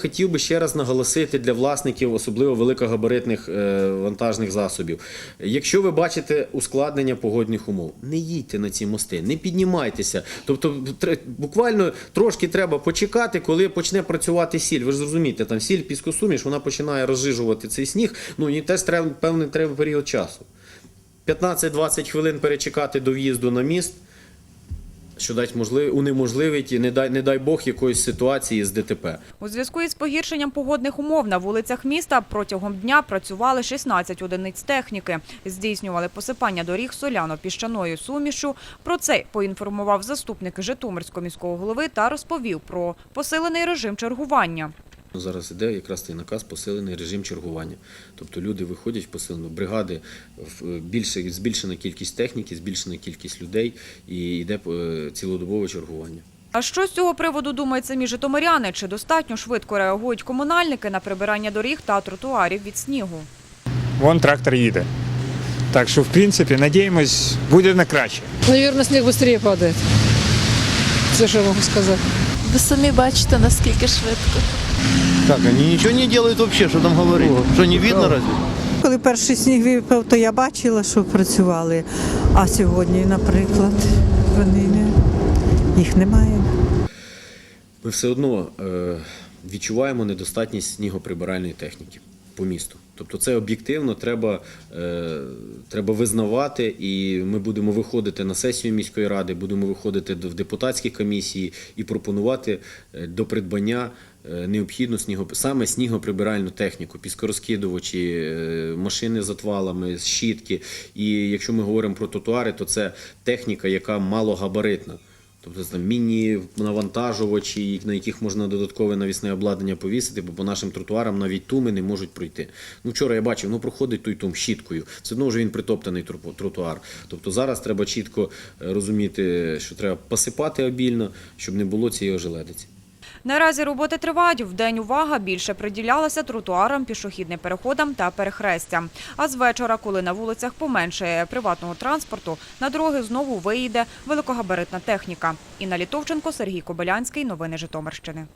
Хотів би ще раз наголосити для власників, особливо великогабаритних е, вантажних засобів. Якщо ви бачите ускладнення погодних умов, не їдьте на ці мости, не піднімайтеся. Тобто, буквально трошки треба почекати, коли почне працювати сіль. Ви ж зрозумієте, там сіль піскосуміш, вона починає розжижувати цей сніг. Ну і теж треба певний треба період часу. 15-20 хвилин перечекати до в'їзду на міст. Що дасть можливість унеможливить, і не дай, не дай Бог якоїсь ситуації з ДТП. У зв'язку із погіршенням погодних умов на вулицях міста протягом дня працювали 16 одиниць техніки. Здійснювали посипання доріг соляно-піщаною сумішю. Про це поінформував заступник Житомирського міського голови та розповів про посилений режим чергування. Зараз іде якраз цей наказ посилений режим чергування. Тобто люди виходять в посилену бригади, більше збільшена кількість техніки, збільшена кількість людей і йде е, цілодобове чергування. А що з цього приводу думають самі житомиряни? Чи достатньо швидко реагують комунальники на прибирання доріг та тротуарів від снігу? Вон трактор їде. Так що, в принципі, надіємось, буде на краще. Наверное, снег быстрее падает. Все, что я могу сказать. Ви самі бачите, наскільки швидко. Так, вони нічого не роблять взагалі, що там говорить? Що не видно разве? Коли перший сніг випав, то я бачила, що працювали. А сьогодні, наприклад, вони не їх немає. Ми все одно е, відчуваємо недостатність снігоприбиральної техніки по місту. Тобто це об'єктивно треба, е, треба визнавати, і ми будемо виходити на сесію міської ради, будемо виходити в депутатські комісії і пропонувати е, до придбання е, необхідну снігоп... саме снігоприбиральну техніку, піскорозкидувачі, е, машини з отвалами, щітки. І якщо ми говоримо про тротуари, то це техніка, яка малогабаритна. Тобто це міні-навантажувачі, на яких можна додаткове навісне обладнання повісити, бо по нашим тротуарам навіть туми не можуть пройти. Ну вчора я бачив, ну проходить той тум щіткою. Все одно вже він притоптаний троту- тротуар. Тобто зараз треба чітко е, розуміти, що треба посипати обільно, щоб не було цієї ожеледиці. Наразі роботи тривають. Вдень увага більше приділялася тротуарам, пішохідним переходам та перехрестям. А з вечора, коли на вулицях поменшає приватного транспорту, на дороги знову виїде великогабаритна техніка. Інна Літовченко, Сергій Кобилянський. Новини Житомирщини.